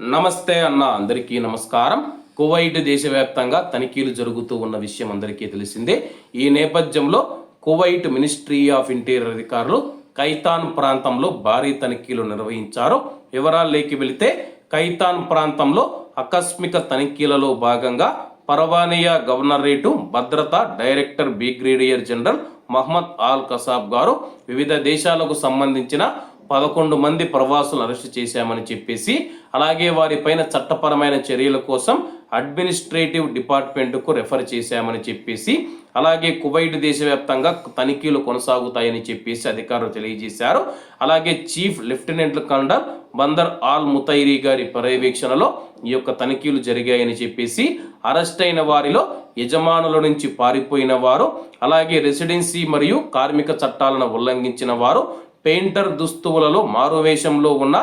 నమస్తే అన్న అందరికీ నమస్కారం. కువైట్ దేశవ్యాప్తంగా తనిఖీలు జరుగుతూ ఉన్న విషయం అందరికీ తెలిసిందే. ఈ నేపథ్యంలో కువైట్ మినిస్ట్రీ ఆఫ్ ఇంటీరియర్ అధికారులు కైతాన్ ప్రాంతంలో భారీ తనిఖీలు నిర్వహించారు. వివరాల్లోకి వెళితే కైతాన్ ప్రాంతంలో ఆకస్మిక తనిఖీలలో భాగంగా పరవానియా గవర్నరేటు భద్రత director brigadier general Mohammed Al Kasab గారు వివిధ దేశాలకు సంబంధించిన పదకొండు మంది ప్రవాసులను అరెస్ట్ చేశామని చెప్పేసి అలాగే వారిపైన చట్టపరమైన చర్యల కోసం అడ్మినిస్ట్రేటివ్ డిపార్ట్మెంట్కు రెఫర్ చేశామని చెప్పేసి అలాగే కువైట్ దేశవ్యాప్తంగా తనిఖీలు కొనసాగుతాయని చెప్పేసి అధికారులు తెలియజేశారు. అలాగే chief lieutenant colonel Bandar Al Mutairi గారి పర్యవేక్షణలో ఈ యొక్క తనిఖీలు జరిగాయని చెప్పేసి అరెస్ట్ అయిన వారిలో యజమానుల నుంచి పారిపోయిన వారు అలాగే రెసిడెన్సీ మరియు కార్మిక చట్టాలను ఉల్లంఘించిన వారు పెయింటర్ దుస్తువులలో మారువేషంలో ఉన్న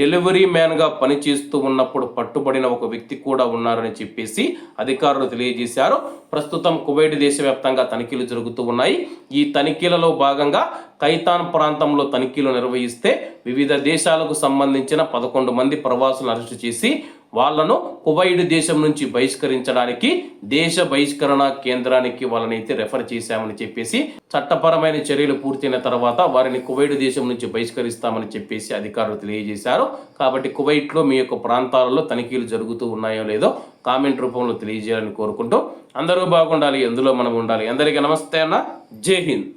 డెలివరీ మ్యాన్గా పనిచేస్తూ ఉన్నప్పుడు పట్టుబడిన ఒక వ్యక్తి కూడా ఉన్నారని చెప్పేసి అధికారులు తెలియజేశారు. ప్రస్తుతం కువైట్ దేశవ్యాప్తంగా తనిఖీలు జరుగుతూ ఉన్నాయి. ఈ తనిఖీలలో భాగంగా కైతాన్ ప్రాంతంలో తనిఖీలు నిర్వహిస్తే వివిధ దేశాలకు సంబంధించిన పదకొండు మంది ప్రవాసులను అరెస్టు చేసి వాళ్ళను కువైడ్ దేశం నుంచి బహిష్కరించడానికి దేశ బహిష్కరణ కేంద్రానికి వాళ్ళనైతే రెఫర్ చేశామని చెప్పేసి చట్టపరమైన చర్యలు పూర్తయిన తర్వాత వారిని కువైట్ దేశం నుంచి బహిష్కరిస్తామని చెప్పేసి అధికారులు తెలియజేశారు. కాబట్టి కువైట్లో మీ యొక్క ప్రాంతాలలో తనిఖీలు జరుగుతూ ఉన్నాయో లేదో కామెంట్ రూపంలో తెలియజేయాలని కోరుకుంటూ అందరూ బాగుండాలి ఎందులో మనం ఉండాలి. అందరికీ నమస్తే అన్న. జై హింద్.